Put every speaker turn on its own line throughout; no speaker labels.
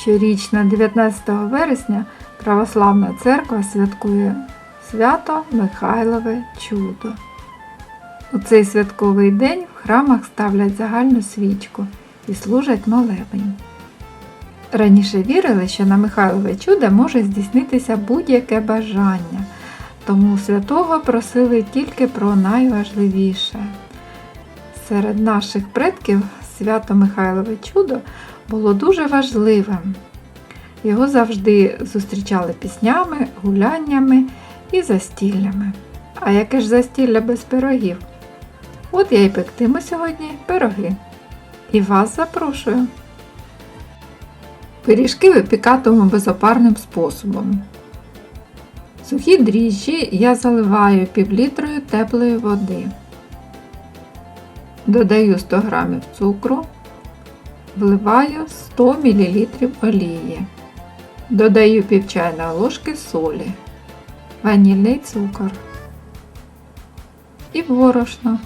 Щорічно 19 вересня Православна церква святкує свято Михайлове чудо. У цей святковий день в храмах ставлять загальну свічку і служать молебень. Раніше вірили, що на Михайлове чудо може здійснитися будь-яке бажання, тому святого просили тільки про найважливіше. Серед наших предків свято Михайлове чудо було дуже важливим. Його завжди зустрічали піснями, гуляннями і застіллями. А яке ж застілля без пирогів? От я і пектиму сьогодні пироги. І вас запрошую. Пиріжки випікатиму безопарним способом. Сухі дріжджі я заливаю півлітрою теплої води. Додаю 100 г цукру, вливаю 100 мл олії. Додаю пів чайної ложки солі, ванільний цукор і борошно.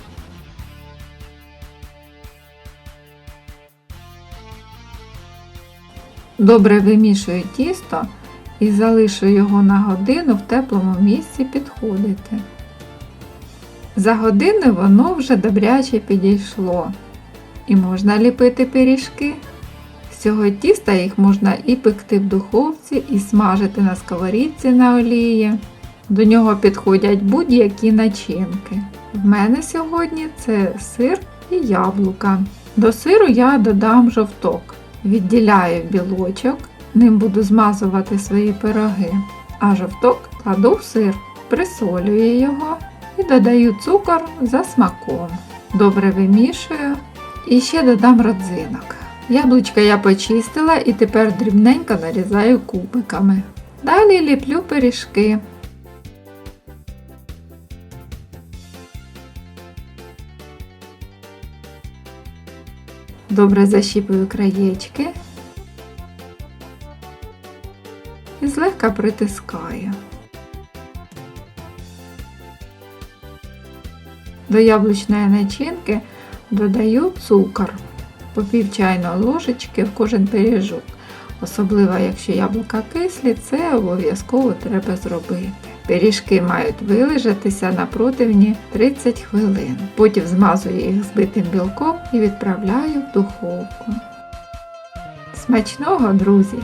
Добре вимішую тісто і залишу його на годину в теплому місці підходити. За годину воно вже добряче підійшло. І можна ліпити пиріжки. З цього тіста їх можна і пекти в духовці, і смажити на сковорідці на олії. До нього підходять будь-які начинки. В мене сьогодні це сир і яблука. До сиру я додам жовток. Відділяю білочок, ним буду змазувати свої пироги, а жовток кладу в сир, присолюю його і додаю цукор за смаком. Добре вимішую і ще додам родзинок. Яблучка я почистила і тепер дрібненько нарізаю кубиками. Далі ліплю пиріжки. Добре защіпую краєчки і злегка притискаю. До яблучної начинки додаю цукор по пів чайної ложечки в кожен пиріжок. Особливо, якщо яблука кислі, це обов'язково треба зробити. Пиріжки мають вилежатися на противні 30 хвилин. Потім змазую їх збитим білком і відправляю в духовку. Смачного, друзі!